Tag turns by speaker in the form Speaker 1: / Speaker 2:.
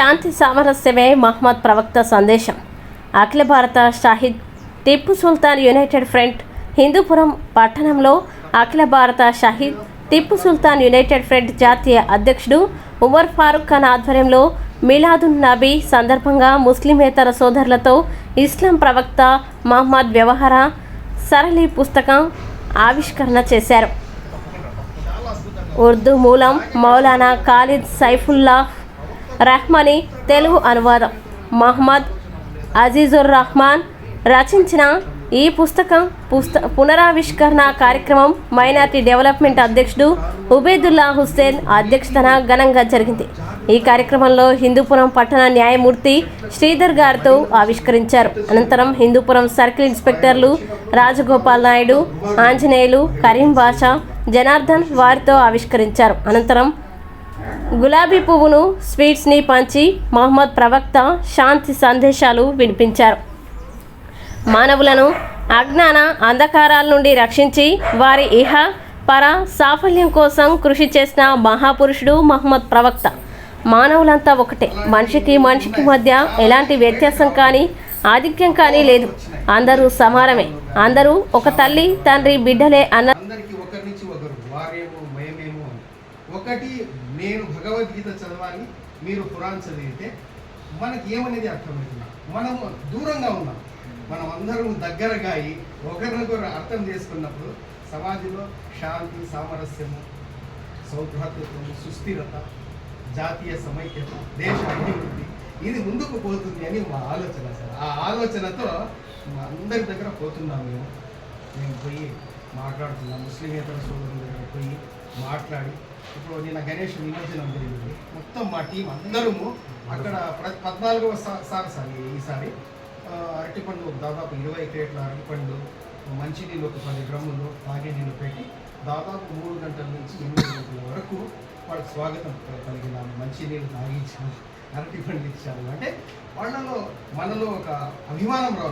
Speaker 1: శాంతి సామరస్యమే మహమ్మద్ ప్రవక్త సందేశం. Akhila Bharata Shahid Tipu Sultan united front Hindupuram పట్టణంలో అఖిల భారత షాహిద్ టిప్పు సుల్తాన్ యునైటెడ్ ఫ్రంట్ జాతీయ అధ్యక్షుడు ఉమర్ ఫారూక్ ఖాన్ ఆధ్వర్యంలో మిలాదున్ నబీ సందర్భంగా ముస్లిమేతర సోదరులతో ఇస్లాం ప్రవక్త మహమ్మద్ వ్యవహార సరళి పుస్తకం ఆవిష్కరణ చేశారు. ఉర్దూ మూలం మౌలానా ఖాలిద్ సైఫుల్లా రహ్మాని తెలుగు అనువాదం. మహమ్మద్ అజీజుర్ రహమాన్ రచించిన ఈ పుస్తకం పుస్త పునరావిష్కరణ కార్యక్రమం మైనార్టీ డెవలప్మెంట్ అధ్యక్షుడు ఉబేదుల్లా హుస్సేన్ అధ్యక్షతన ఘనంగా జరిగింది. ఈ కార్యక్రమంలో హిందూపురం పట్టణ న్యాయమూర్తి శ్రీధర్ గారితో ఆవిష్కరించారు. అనంతరం హిందూపురం సర్కిల్ ఇన్స్పెక్టర్లు రాజగోపాల్ నాయుడు ఆంజనేయులు కరీం బాషా జనార్దన్ వారితో ఆవిష్కరించారు. అనంతరం గులాబీ పువ్వును స్వీట్స్ని పంచి మహమ్మద్ ప్రవక్త శాంతి సందేశాలు వినిపించారు. మానవులను అజ్ఞాన అంధకారాల నుండి రక్షించి వారి ఇహ పర సాఫల్యం కోసం కృషి చేసిన మహాపురుషుడు మహమ్మద్ ప్రవక్త. మానవులంతా ఒకటే. మనిషికి మనిషికి మధ్య ఎలాంటి వ్యత్యాసం కానీ ఆధిక్యం కానీ లేదు. అందరూ సమానమే. అందరూ ఒక తల్లి తండ్రి బిడ్డలే అన్న
Speaker 2: ఒకటి నేను భగవద్గీత చదవాలి మీరు ఖురాన్ చదివితే మనకి ఏమనేది అర్థమవుతుంది? మనం దూరంగా ఉన్నాం. మనం అందరం దగ్గరగా అయి ఒకరినొకరు అర్థం చేసుకున్నప్పుడు సమాజంలో శాంతి సామరస్యము సౌభ్రాతృత్వము సుస్థిరత జాతీయ సమైక్యత దేశ అభివృద్ధి ఇది ముందుకు పోతుంది అని మా ఆలోచన సార్. ఆ ఆలోచనతో మా అందరి దగ్గర పోతున్నాం మేము. మేము పోయి మాట్లాడుతున్నాం. ముస్లిమేతర సోదరుల దగ్గర పోయి మాట్లాడి ఇప్పుడు నిన్న గణేష్ నిమజ్జనం జరిగింది. మొత్తం మా టీం అందరము అక్కడ పద్నాలుగవ సా- సార్ ఈసారి అరటిపండు దాదాపు ఇరవై క్రేట్ల అరటిపండు మంచినీళ్ళు ఒక పది డ్రమ్ములు తాగే నీళ్ళు పెట్టి దాదాపు మూడు గంటల నుంచి ఎనిమిది గంటల వరకు వాళ్ళకి స్వాగతం ప- పలికినాము. మంచినీళ్ళు తాగించాము అరటిపండు ఇచ్చాము అంటే వాళ్ళలో మనలో ఒక అభిమానం రావాలి